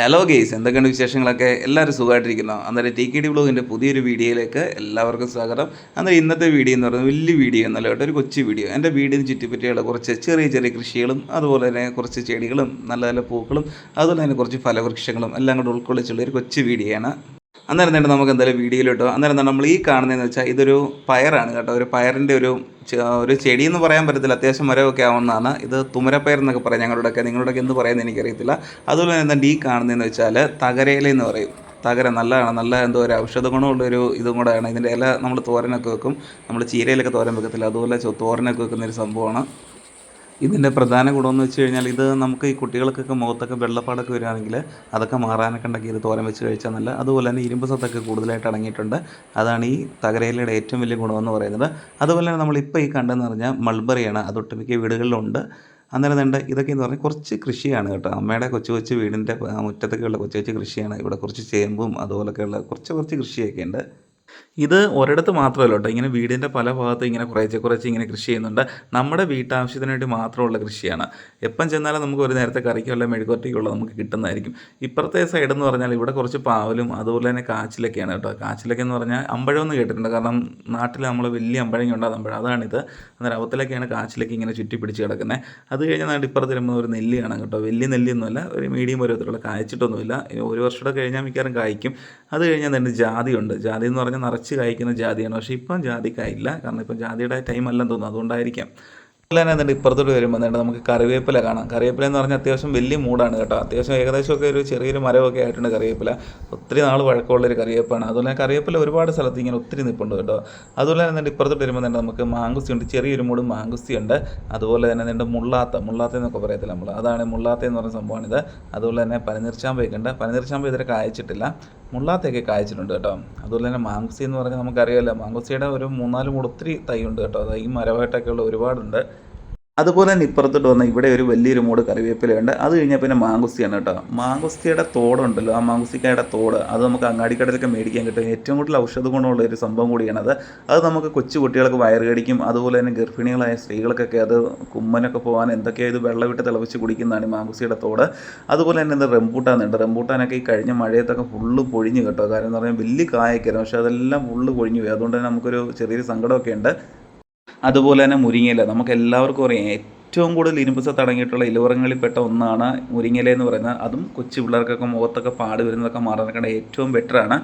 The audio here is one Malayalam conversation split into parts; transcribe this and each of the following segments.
ഹലോ ഗെയ്സ് എന്തൊക്കെയുണ്ട് വിശേഷങ്ങളൊക്കെ? എല്ലാവരും സുഖമായിട്ടിരിക്കുന്നു. അന്നേരം ടി കെ ഡി ബ്ലോഗിന്റെ പുതിയൊരു വീഡിയോയിലേക്ക് എല്ലാവർക്കും സ്വാഗതം. അന്നേരം ഇന്നത്തെ വീഡിയോ എന്ന് പറയുന്നത് വലിയ വീഡിയോ എന്നല്ല കേട്ടോ ഒരു കൊച്ചു വീഡിയോ. എന്റെ വീടിന് ചുറ്റിപ്പറ്റിയുള്ള കുറച്ച് ചെറിയ ചെറിയ കൃഷികളും അതുപോലെ തന്നെ കുറച്ച് ചെടികളും നല്ല നല്ല പൂക്കളും അതുപോലെ തന്നെ കുറച്ച് ഫലവൃക്ഷങ്ങളും എല്ലാം കൂടെ ഉൾക്കൊള്ളിച്ചുള്ള ഒരു കൊച്ചു വീഡിയോ ആണ് അന്നേരം തന്നെ നമുക്ക് എന്തായാലും വീഡിയോയിലിട്ടോ അന്നേരം തന്നെ നമ്മൾ ഈ കാണുന്നതെന്ന് വെച്ചാൽ ഇതൊരു പയറാണ് കേട്ടോ. ഒരു പയറിന്റെ ഒരു ഒരു ചെടി എന്ന് പറയാൻ പറ്റത്തില്ല. അത്യാവശ്യം മരമൊക്കെ ആവുന്നതാണ്. ഇത് തുമരപ്പയർ എന്നൊക്കെ പറയാം ഞങ്ങളുടെയൊക്കെ. നിങ്ങളുടെയൊക്കെ എന്ത് പറയുന്നത് എനിക്കറിയത്തില്ല. അതുപോലെ തന്നെ ഈ കാണുന്നതെന്ന് വെച്ചാൽ തകരയില എന്ന് പറയും. തകര നല്ലതാണ്. നല്ല എന്തോ ഒരു ഔഷധ ഗുണമുള്ളൊരു ഇതും കൂടെയാണ്. ഇതിന്റെ ഇല നമ്മൾ തോരനൊക്കെ വെക്കും. നമ്മൾ ചീരയിലൊക്കെ തോരൻ വെക്കത്തില്ല. അതുപോലെ തോരനൊക്കെ വെക്കുന്ന ഒരു സംഭവമാണ്. ഇതിന്റെ പ്രധാന ഗുണമെന്ന് വെച്ച് കഴിഞ്ഞാൽ ഇത് നമുക്ക് ഈ കുട്ടികൾക്കൊക്കെ മുഖത്തൊക്കെ വെള്ളപ്പാടൊക്കെ വരികയാണെങ്കിൽ അതൊക്കെ മാറാനൊക്കെ ഉണ്ടെങ്കിൽ ഇത് തോരൻ വെച്ച് കഴിച്ചാൽ നല്ല അതുപോലെ തന്നെ ഇരുമ്പ് സത്തൊക്കെ കൂടുതലായിട്ട് അടങ്ങിയിട്ടുണ്ട്. അതാണ് ഈ തകരയിലയുടെ ഏറ്റവും വലിയ ഗുണമെന്ന് പറയുന്നത്. അതുപോലെ തന്നെ നമ്മളിപ്പോൾ ഈ കണ്ടെന്ന് പറഞ്ഞാൽ മൾബറിയാണ്. അത് ഒട്ടുമിക്ക വീടുകളിലുണ്ട്. അന്നേരം വേണ്ട ഇതൊക്കെ എന്ന് പറഞ്ഞാൽ കുറച്ച് കൃഷിയാണ് കേട്ടോ. അമ്മയുടെ കൊച്ചു കൊച്ചു വീടിന്റെ മുറ്റത്തൊക്കെയുള്ള കൊച്ചു കൊച്ചു കൃഷിയാണ്. ഇവിടെ കുറച്ച് ചേമ്പും അതുപോലൊക്കെയുള്ള കുറച്ച് കുറച്ച് കൃഷിയൊക്കെ ഉണ്ട് ഇത് ഒരിടത്ത് മാത്രമല്ല കേട്ടോ. ഇങ്ങനെ വീടിന്റെ പല ഭാഗത്തും ഇങ്ങനെ കുറേശ്ശെ കുറേശ്ശെ ഇങ്ങനെ കൃഷി ചെയ്യുന്നുണ്ട്. നമ്മുടെ വീട്ടാവശ്യത്തിന് വേണ്ടി മാത്രമുള്ള കൃഷിയാണ്. എപ്പം ചെന്നാലും നമുക്ക് ഒരു നേരത്തെ കറിക്കോ കറിക്കുള്ള മെഴുകുവരട്ടിക്കുള്ള നമുക്ക് കിട്ടുന്നതായിരിക്കും. ഇപ്പുറത്തെ സൈഡ് എന്ന് പറഞ്ഞാൽ ഇവിടെ കുറച്ച് പാവലും അതുപോലെ തന്നെ കാച്ചിലൊക്കെയാണ് കേട്ടോ. കാച്ചിലൊക്കെ എന്ന് പറഞ്ഞാൽ അമ്പഴം എന്ന് കേട്ടിട്ടുണ്ട്. കാരണം നാട്ടിൽ നമ്മൾ വലിയ അമ്പഴങ്ങ ഉണ്ടാകുന്ന അമ്പഴം. അതാണിത്. അന്നേരം അവത്തിലൊക്കെയാണ് കാച്ചിലൊക്കെ ഇങ്ങനെ ചുറ്റി പിടിച്ച് കിടക്കുന്നത് അത് കഴിഞ്ഞാൽ നമ്മുടെ ഇപ്പുറത്ത് വരുമ്പോൾ ഒരു നെല്ല് കാണാം കേട്ടോ. വലിയ നെല്ലിയൊന്നുമല്ല. ഒരു മീഡിയം പരുവത്തിലുള്ള കായ്ച്ചിട്ടൊന്നുമില്ല ഒരു വർഷമൊക്കെ കഴിഞ്ഞാൽ മിക്കവാറും കായ്ക്കും. അത് കഴിഞ്ഞാൽ തന്നെ ജാതിയുണ്ട്. ജാതി എന്ന് പറഞ്ഞാൽ നിറച്ച് കായ്ക്കുന്ന ജാതിയാണ്. പക്ഷേ ഇപ്പം ജാതി കായില്ല കാരണം ഇപ്പം ജാതിയുടെ ടൈം അല്ലെന്ന് തോന്നുന്നു. അതുകൊണ്ടായിരിക്കാം. തന്നെ ഇപ്പുറത്തോട്ട് വരുമ്പോൾ തന്നെ നമുക്ക് കറിവേപ്പില കാണാം. കറിവേപ്പില എന്ന് പറഞ്ഞാൽ അത്യാവശ്യം വലിയ മൂടാണ് കേട്ടോ. അത്യാവശ്യം ഏകദേശമൊക്കെ ഒരു ചെറിയൊരു മരമൊക്കെ ആയിട്ടുണ്ട് കറിവേപ്പില. ഒത്തിരി നാൾ വഴക്കമുള്ളൊരു കറിവേപ്പാണ്. അതുപോലെ കറിവേപ്പില ഒരുപാട് സ്ഥലത്ത് ഇങ്ങനെ ഒത്തിരി നിൽപ്പുണ്ട് കേട്ടോ. അതുപോലെ തന്നെ ഇപ്പുറത്തോട്ട് വരുമ്പോൾ തന്നെ നമുക്ക് മാങ്കുസ്തി ഉണ്ട്. ചെറിയൊരു മൂട് മാങ്കുസ്തി ഉണ്ട്. അതുപോലെ തന്നെ നിന്റെ മുള്ളാത്ത മുള്ളാത്ത എന്നൊക്കെ പറയത്തില്ല നമ്മൾ അതാണ് മുള്ളാത്ത എന്ന് പറയുന്ന സംഭവമാണിത്. അതുപോലെ തന്നെ പനിനീർച്ചാമ്പയൊക്കെ ഉണ്ട്. പനിനീർച്ചാമ്പ ഇതുവരെ കായ്ച്ചിട്ടില്ല. മുള്ളാത്തയൊക്കെ കായ്ച്ചിട്ടുണ്ട് കേട്ടോ. അതുപോലെ തന്നെ മാങ്കുസ്തി എന്ന് പറഞ്ഞാൽ നമുക്കറിയാമല്ലോ മാങ്കുസ്തിയുടെ ഒരു മൂന്നാൽ മൂട് ഒത്തിരി തൈ ഉണ്ട് കേട്ടോ. അത് ഈ ഉള്ള ഒരുപാടുണ്ട്. അതുപോലെ തന്നെ ഇപ്പുറത്തോട്ട് വന്ന ഇവിടെ ഒരു വലിയൊരു മൂട് കറിവേപ്പിലയുണ്ട് അത് കഴിഞ്ഞാൽ പിന്നെ മാങ്കുസ്തിയാണ് കേട്ടോ. മാങ്കുസ്തിയുടെ തോടുണ്ടല്ലോ ആ മാങ്കുസ്തിക്കായുടെ തോട് അത് നമുക്ക് അങ്ങാടിക്കടയിലൊക്കെ മേടിക്കാൻ കിട്ടും. ഏറ്റവും കൂടുതൽ ഔഷധ ഗുണമുള്ള ഒരു സംഭവം കൂടിയാണത് അത്. നമുക്ക് കൊച്ചു കുട്ടികൾക്ക് വയറുകടിക്കും അതുപോലെ തന്നെ ഗർഭിണികളായ സ്ത്രീകൾക്കൊക്കെ അത് കുമ്മനൊക്കെ പോകാൻ എന്തൊക്കെയോ ഇത് വെള്ളമിട്ട് തിളപ്പിച്ച് കുടിക്കുന്നതാണ് ഈ മാങ്കുസ്തിയുടെ തോട്. അതുപോലെ തന്നെ ഇത് റംബൂട്ടാനുണ്ട് റംബൂട്ടാനൊക്കെ ഈ കഴിഞ്ഞ മഴയത്തൊക്കെ ഫുള്ള് പൊഴിഞ്ഞു കേട്ടോ. കാരണം എന്ന് പറഞ്ഞാൽ വലിയ കായൊക്കെയായിരുന്നു പക്ഷേ അതെല്ലാം ഫുള്ള് പൊഴിഞ്ഞു പോയി. അതുകൊണ്ട് തന്നെ നമുക്കൊരു ചെറിയൊരു സങ്കടമൊക്കെ ഉണ്ട്. അതുപോലെ തന്നെ മുരിങ്ങയില. നമുക്ക് എല്ലാവർക്കും അറിയാം ഏറ്റവും കൂടുതൽ ഇരുമ്പ് സത്ത് അടങ്ങിയിട്ടുള്ള ഇലവറങ്ങളിൽപ്പെട്ട ഒന്നാണ് മുരിങ്ങയില എന്ന് പറയുന്നത്. അതും കൊച്ചു പിള്ളേർക്കൊക്കെ മുഖത്തൊക്കെ പാട് വരുന്നതൊക്കെ മാറാനൊക്കെ ഏറ്റവും ബെറ്ററാണ്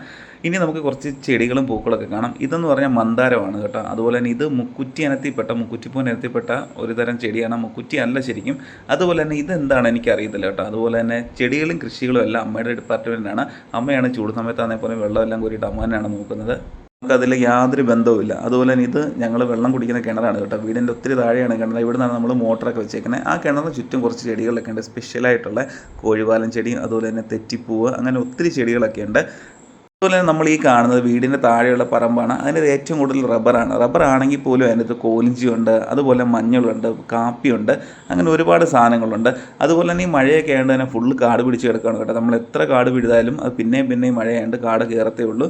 ഇനി നമുക്ക് കുറച്ച് ചെടികളും പൂക്കളൊക്കെ കാണാം. ഇതെന്ന് പറഞ്ഞാൽ മന്ദാരമാണ് കേട്ടോ. അതുപോലെ തന്നെ ഇത് മുക്കുറ്റി അനത്തിപ്പെട്ട മുക്കുറ്റിപ്പൂൻ ഇനത്തിൽപ്പെട്ട ഒരു തരം ചെടിയാണ്. മുക്കുറ്റി അല്ല ശരിക്കും. അതുപോലെ തന്നെ ഇതെന്താണ് എനിക്കറിയത്തില്ല കേട്ടോ. അതുപോലെ തന്നെ ചെടികളും കൃഷികളും എല്ലാം അമ്മയുടെ ഡിപ്പാർട്ട്മെന്റാണ് അമ്മയാണ് ചൂട് സമയത്താണെങ്കിൽ പോലും വെള്ളമെല്ലാം കൂടിയിട്ട് അമ്മ തന്നെയാണ് നോക്കുന്നത്. നമുക്കതിൽ യാതൊരു ബന്ധവുമില്ല. അതുപോലെ തന്നെ ഇത് ഞങ്ങൾ വെള്ളം കുടിക്കുന്ന കിണറാണ് കേട്ടോ. വീടിന്റെ ഒത്തിരി താഴെയാണ് കിണർ ഇവിടെ നിന്നാണ് നമ്മൾ മോട്ടറൊക്കെ വെച്ചേക്കുന്നത് ആ കിണറിന് ചുറ്റും കുറച്ച് ചെടികളൊക്കെ ഉണ്ട്. സ്പെഷ്യലായിട്ടുള്ള കോഴിവാലൻ ചെടി അതുപോലെ തന്നെ തെറ്റിപ്പൂവ് അങ്ങനെ ഒത്തിരി ചെടികളൊക്കെ ഉണ്ട്. അതുപോലെ തന്നെ നമ്മൾ ഈ കാണുന്നത് വീടിന്റെ താഴെയുള്ള പറമ്പാണ്. അതിന്റെ ഏറ്റവും കൂടുതൽ റബ്ബറാണ്. റബ്ബർ ആണെങ്കിൽ പോലും അതിനകത്ത് കോലിഞ്ചിയുണ്ട് അതുപോലെ മഞ്ഞളുണ്ട് കാപ്പിയുണ്ട് അങ്ങനെ ഒരുപാട് സാധനങ്ങളുണ്ട്. അതുപോലെ തന്നെ ഈ മഴയൊക്കെ ആയതുകൊണ്ട് തന്നെ ഫുള്ള് കാട് പിടിച്ച് കിടക്കുകയാണ് കേട്ടോ. നമ്മൾ എത്ര കാട് പിടിതാലും അത് പിന്നെയും പിന്നെയും മഴയായതുകൊണ്ട് കാട് കയറത്തേ ഉള്ളൂ.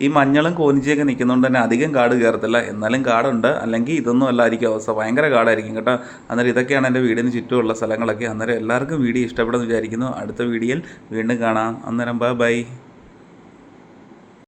ഈ മഞ്ഞളും കോനിച്ചിയൊക്കെ നിൽക്കുന്നതുകൊണ്ട് തന്നെ അധികം കാട് കയറത്തില്ല. എന്നാലും കാടുണ്ട്. അല്ലെങ്കിൽ ഇതൊന്നും അല്ലായിരിക്കും അവസ്ഥ. ഭയങ്കര കാടായിരിക്കും കേട്ടോ. അന്നേരം ഇതൊക്കെയാണ് എന്റെ വീടിന് ചുറ്റുമുള്ള സ്ഥലങ്ങളൊക്കെ. അന്നേരം എല്ലാവർക്കും വീഡിയോ ഇഷ്ടപ്പെടുമെന്ന് വിചാരിക്കുന്നു. അടുത്ത വീഡിയോയിൽ വീണ്ടും കാണാം. അന്നേരം ബൈ ബൈ